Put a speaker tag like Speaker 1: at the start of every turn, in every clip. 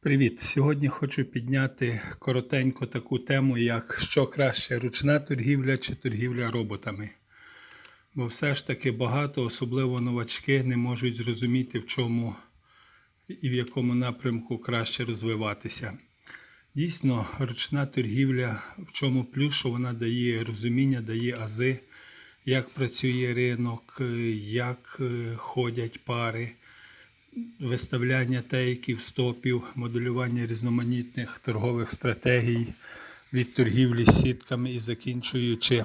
Speaker 1: Привіт! Сьогодні хочу підняти коротенько таку тему, як що краще ручна торгівля чи торгівля роботами. Бо все ж таки багато, особливо новачки, не можуть зрозуміти, в чому і в якому напрямку краще розвиватися. Дійсно, ручна торгівля, в чому плюс, що вона дає розуміння, дає ази, як працює ринок, як е, ходять пари виставляння тейків, стопів, моделювання різноманітних торгових стратегій від торгівлі сітками і закінчуючи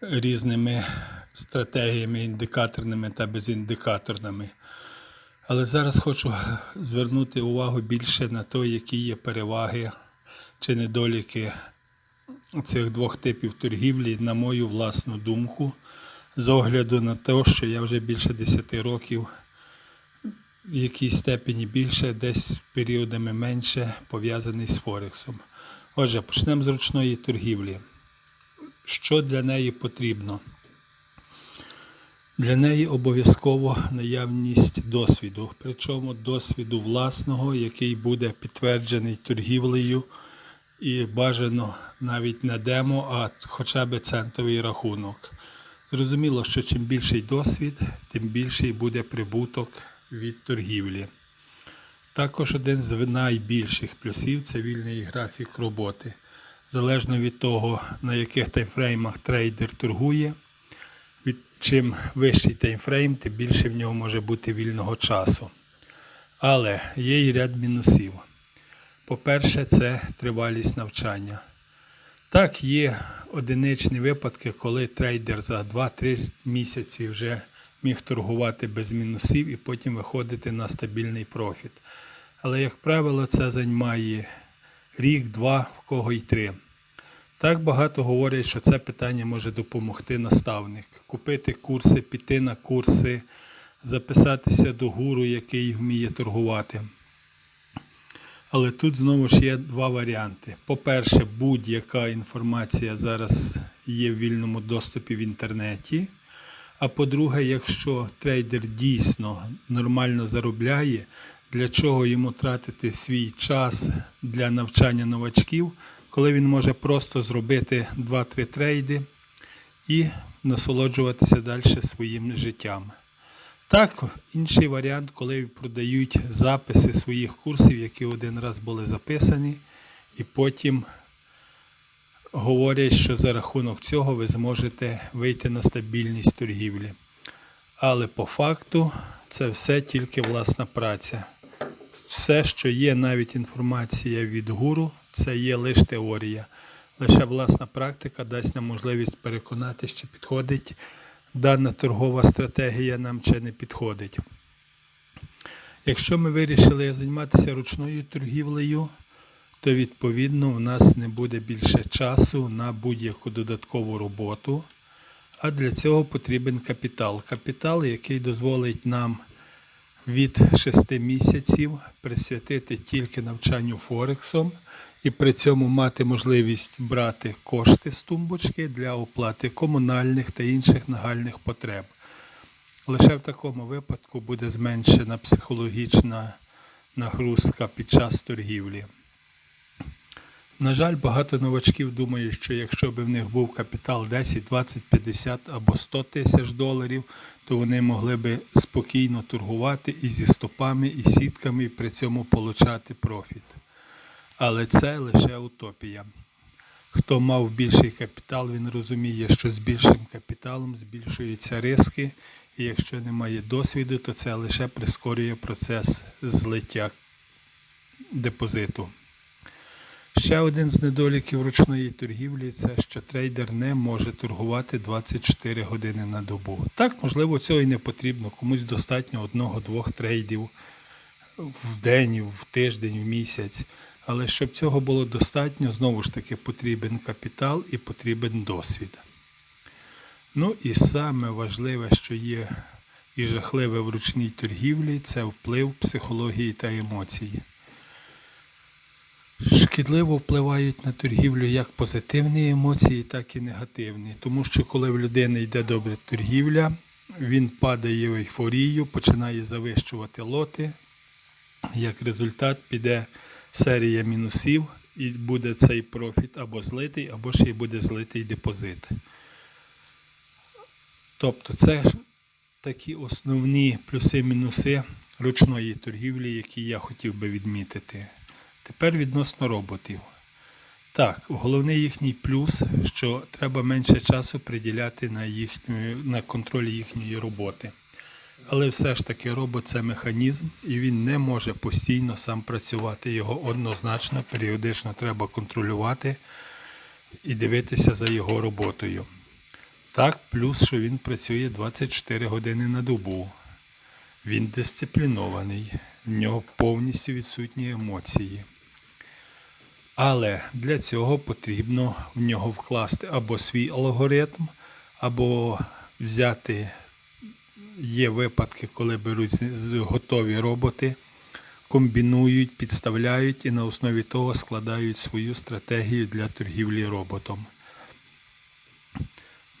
Speaker 1: різними стратегіями індикаторними та безіндикаторними. Але зараз хочу звернути увагу більше на те, які є переваги чи недоліки цих двох типів торгівлі, на мою власну думку, з огляду на те, що я вже більше 10 років в якійсь степені більше, десь періодами менше пов'язаний з Форексом. Отже, почнемо з ручної торгівлі. Що для неї потрібно? Для неї обов'язково наявність досвіду, причому досвіду власного, який буде підтверджений торгівлею і бажано навіть не демо, а хоча б центовий рахунок. Зрозуміло, що чим більший досвід, тим більший буде прибуток від торгівлі. Також один з найбільших плюсів це вільний графік роботи. Залежно від того, на яких таймфреймах трейдер торгує, від чим вищий таймфрейм, тим більше в нього може бути вільного часу. Але є і ряд мінусів. По-перше, це тривалість навчання. Так, є одиничні випадки, коли трейдер за 2-3 місяці вже міг торгувати без мінусів і потім виходити на стабільний профіт. Але, як правило, це займає рік, два, в кого й три. Так багато говорять, що це питання може допомогти наставник. Купити курси, піти на курси, записатися до гуру, який вміє торгувати. Але тут знову ж є два варіанти. По-перше, будь-яка інформація зараз є в вільному доступі в інтернеті. А по-друге, якщо трейдер дійсно нормально заробляє, для чого йому тратити свій час для навчання новачків, коли він може просто зробити 2-3 трейди і насолоджуватися далі своїм життям. Так, інший варіант, коли продають записи своїх курсів, які один раз були записані, і потім говорять, що за рахунок цього ви зможете вийти на стабільність торгівлі. Але по факту це все тільки власна праця. Все, що є, навіть інформація від гуру, це є лише теорія. Лише власна практика дасть нам можливість переконати, чи підходить дана торгова стратегія нам чи не підходить. Якщо ми вирішили займатися ручною торгівлею, то відповідно у нас не буде більше часу на будь-яку додаткову роботу. А для цього потрібен капітал. Капітал, який дозволить нам від 6 місяців присвятити тільки навчанню Форексом і при цьому мати можливість брати кошти з тумбочки для оплати комунальних та інших нагальних потреб. Лише в такому випадку буде зменшена психологічна нагрузка під час торгівлі. На жаль, багато новачків думають, що якщо б в них був капітал 10, 20, 50 або 100 тисяч доларів, то вони могли би спокійно торгувати і зі стопами, і сітками, і при цьому получати профіт. Але це лише утопія. Хто мав більший капітал, він розуміє, що з більшим капіталом збільшуються риски, і якщо немає досвіду, то це лише прискорює процес злиття депозиту. Ще один з недоліків ручної торгівлі це що трейдер не може торгувати 24 години на добу. Так, можливо, цього і не потрібно. Комусь достатньо одного-двох трейдів в день, в тиждень, в місяць. Але щоб цього було достатньо, знову ж таки потрібен капітал і потрібен досвід. Ну і саме важливе, що є і жахливе в ручній торгівлі, це вплив психології та емоцій. Шкідливо впливають на торгівлю як позитивні емоції, так і негативні. Тому що коли в людини йде добра торгівля, він падає в ейфорію, починає завищувати лоти, Як результат піде серія мінусів і буде цей профіт або злитий, або ще й буде злитий депозит. Тобто це такі основні плюси-мінуси ручної торгівлі, які я хотів би відмітити. Тепер відносно роботів. Так, головний їхній плюс, що треба менше часу приділяти на, їхню, на контроль їхньої роботи. Але все ж таки робот це механізм, і він не може постійно сам працювати. Його однозначно періодично треба контролювати і дивитися за його роботою. Так, плюс, що він працює 24 години на добу. Він дисциплінований, в нього повністю відсутні емоції. Але для цього потрібно в нього вкласти або свій алгоритм, або взяти. Є випадки, коли беруть готові роботи, комбінують, підставляють і на основі того складають свою стратегію для торгівлі роботом.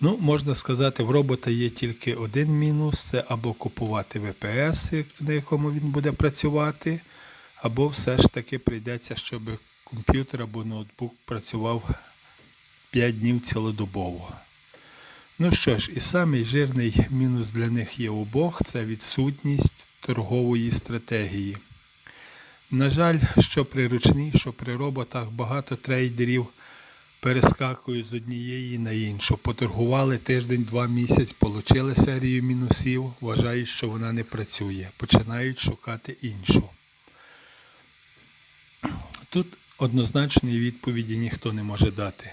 Speaker 1: Ну, можна сказати, в робота є тільки один мінус: це або купувати ВПС, на якому він буде працювати, або все ж таки прийдеться, щоб комп'ютер або ноутбук працював 5 днів цілодобово. Ну що ж, і самий жирний мінус для них є обох це відсутність торгової стратегії. На жаль, що при ручній, що при роботах багато трейдерів перескакують з однієї на іншу. Поторгували тиждень-два місяць, отримали серію мінусів, вважають, що вона не працює, починають шукати іншу. Тут однозначної відповіді ніхто не може дати.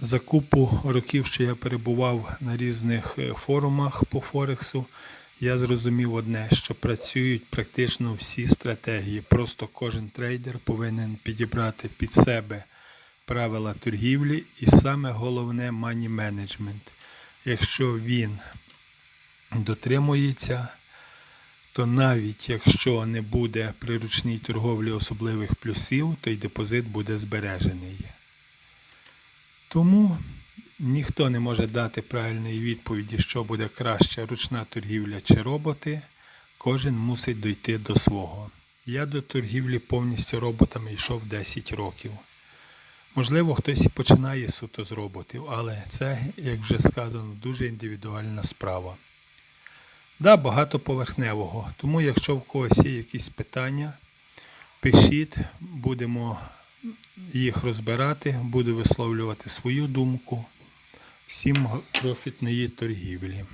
Speaker 1: За купу років, що я перебував на різних е, форумах по Форексу, я зрозумів одне, що працюють практично всі стратегії. Просто кожен трейдер повинен підібрати під себе правила торгівлі і саме головне мані менеджмент. Якщо він дотримується, то навіть якщо не буде при ручній торговлі особливих плюсів, то й депозит буде збережений. Тому ніхто не може дати правильної відповіді, що буде краще, ручна торгівля чи роботи. Кожен мусить дойти до свого. Я до торгівлі повністю роботами йшов 10 років. Можливо, хтось і починає суто з роботів, але це, як вже сказано, дуже індивідуальна справа. Да, багато поверхневого. Тому, якщо в когось є якісь питання, пишіть, будемо їх розбирати, буду висловлювати свою думку. Всім профітної торгівлі.